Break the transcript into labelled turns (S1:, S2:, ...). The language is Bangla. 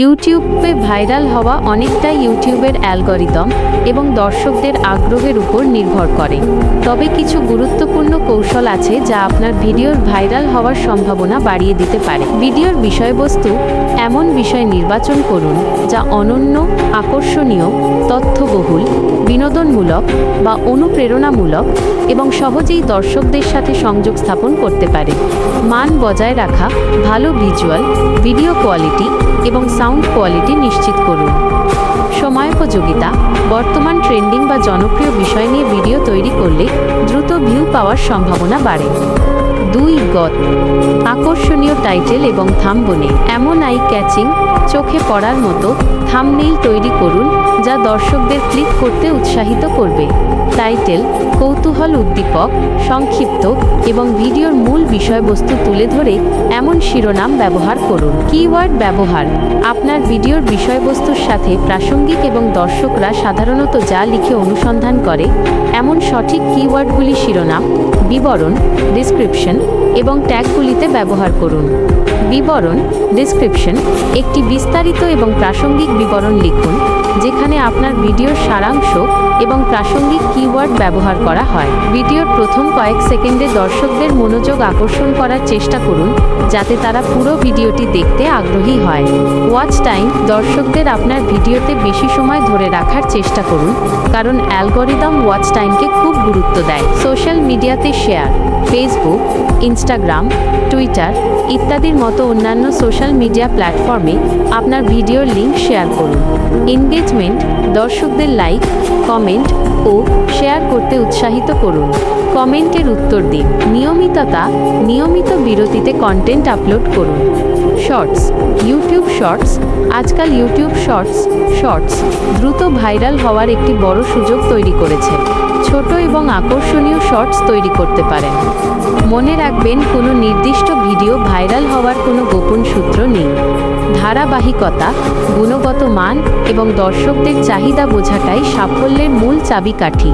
S1: ইউটিউবে ভাইরাল হওয়া অনেকটা ইউটিউবের অ্যালগরিদম এবং দর্শকদের আগ্রহের উপর নির্ভর করে। তবে কিছু গুরুত্বপূর্ণ কৌশল আছে যা আপনার ভিডিওর ভাইরাল হওয়ার সম্ভাবনা বাড়িয়ে দিতে পারে। ভিডিওর বিষয়বস্তু এমন বিষয় নির্বাচন করুন যা অনন্য, আকর্ষণীয় তথ্যবহুল, বিনোদনমূলক বা অনুপ্রেরণামূলক এবং সহজেই দর্শকদের সাথে সংযোগ স্থাপন করতে পারে। মান বজায় রাখা, ভালো ভিজুয়াল, ভিডিও কোয়ালিটি এবং সাউন্ড কোয়ালিটি নিশ্চিত করুন। সময়োপযোগিতা, বর্তমান ট্রেন্ডিং বা জনপ্রিয় বিষয় নিয়ে ভিডিও তৈরি করলে দ্রুত ভিউ পাওয়ার সম্ভাবনা বাড়ে। দুই, গত। আকর্ষণীয় টাইটেল এবং থাম্বনে এমন আই ক্যাচিং চোখে পড়ার মতো থামনেইল তৈরি করুন, যা দর্শকদের ক্লিক করতে উৎসাহিত করবে। টাইটেল, কৌতূহল উদ্দীপক, সংক্ষিপ্ত এবং ভিডিওর মূল বিষয়বস্তু তুলে ধরে এমন শিরোনাম ব্যবহার করুন। কিওয়ার্ড ব্যবহার, আপনার ভিডিওর বিষয়বস্তুর সাথে প্রাসঙ্গিক এবং দর্শকরা সাধারণত যা লিখে অনুসন্ধান করে, এমন সঠিক কিওয়ার্ডগুলি শিরোনাম, বিবরণ ডিসক্রিপশন এবং ট্যাগগুলিতে ব্যবহার করুন। বিবরণ ডিসক্রিপশন একটি বিস্তারিত এবং প্রাসঙ্গিক বিবরণ লিখুন, যেখানে আপনার ভিডিওর সারাংশ এবং প্রাসঙ্গিক কিওয়ার্ড ব্যবহার করা হয়। ভিডিওর প্রথম কয়েক সেকেন্ডে দর্শকদের মনোযোগ আকর্ষণ করার চেষ্টা করুন, যাতে তারা পুরো ভিডিওটি দেখতে আগ্রহী হয়। ওয়াচ টাইম দর্শকদের আপনার ভিডিওতে বেশি সময় ধরে রাখার চেষ্টা করুন, কারণ অ্যালগোরিদম ওয়াচ টাইমকে খুব গুরুত্ব দেয়। সোশ্যাল মিডিয়াতে শেয়ার ফেসবুক ইনস্টাগ্রাম টুইটার ইত্যাদির মতো অন্যান্য সোশ্যাল মিডিয়া প্ল্যাটফর্মে আপনার ভিডিওর লিঙ্ক শেয়ার করুন। এনগেজমেন্ট দর্শকদের লাইক কমেন্ট ও শেয়ার করতে উৎসাহিত করুন। কমেন্টের উত্তর দিন। নিয়মিততা, নিয়মিত বিরতিতে কন্টেন্ট আপলোড করুন। শর্টস ইউটিউব শর্টস আজকাল ইউটিউব শর্টস শর্টস দ্রুত ভাইরাল হওয়ার একটি বড় সুযোগ তৈরি করেছে। ছোট এবং আকর্ষণীয় শর্টস তৈরি করতে পারেন। মনে রাখবেন, কোনো নির্দিষ্ট ভিডিও ভাইরাল হওয়ার কোনো গোপন সূত্র নেই। ধারাবাহিকতা গুণগত মান এবং দর্শকদের চাহিদা বোঝাটাই সাফল্যের মূল চাবিকাঠি।